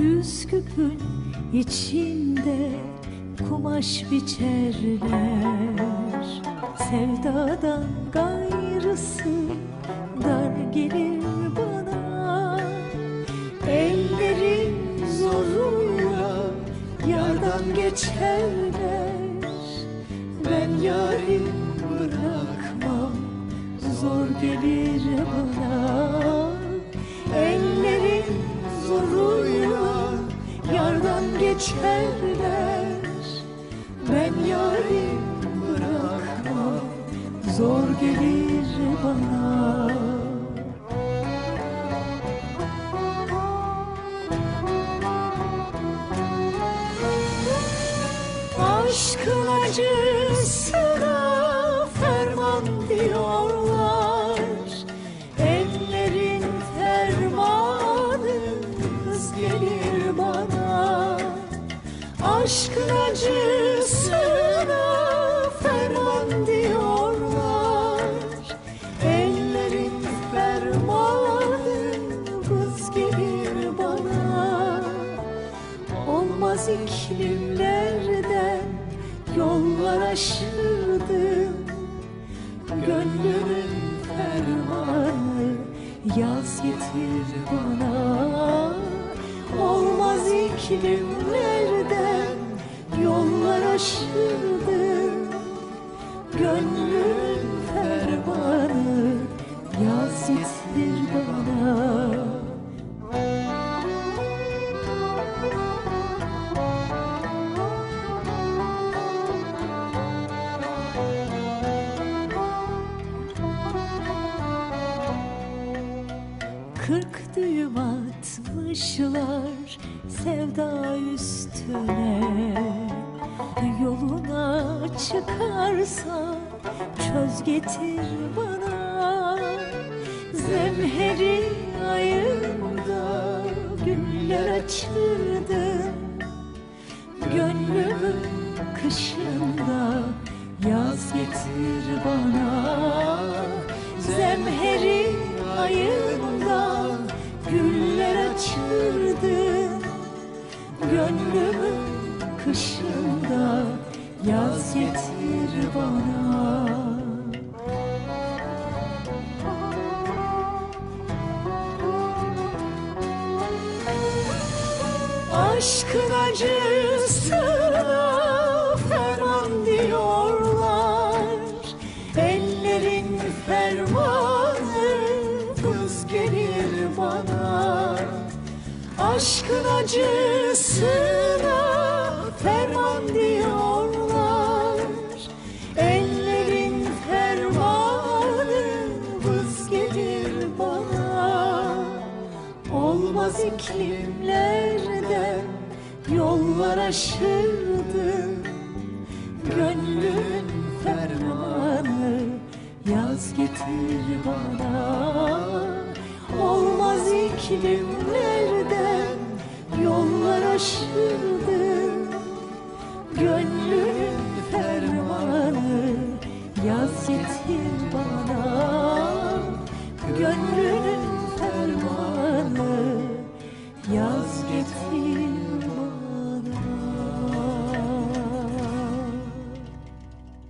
Üsküp'ün içinde kumaş biçerler. Sevdadan gayrısı dar gelir bana. Ellerin zoruyla yardan geçerler. Ben yarim bırakmam zor gelir bana geçerler. Ben yarim bırakmam zor gelir bana. Aşkın acısına ferman diyorlar Aşkın acısına ferman diyorlar. Ellerin fermanı hız gelir bana. Olmaz iklimlerden yollar aşırdım Gönlümün fermanı yaz getir bana. Olmaz iklimlerden getir bana. Kırk düğüm atmışlar sevda üstüne. Yoluna çıkarsa çöz getir bana Zemheri ayında güller açırdım Aşkın acısına ferman diyorlar. Ellerin fermanı hız gelir bana. Aşkın acısına Olmaz iklimlerden yollar aşırdım Gönlün fermanı yaz getir bana. Olmaz iklimlerden yollar aşırdım Gönlün fermanı yaz getir Yeah.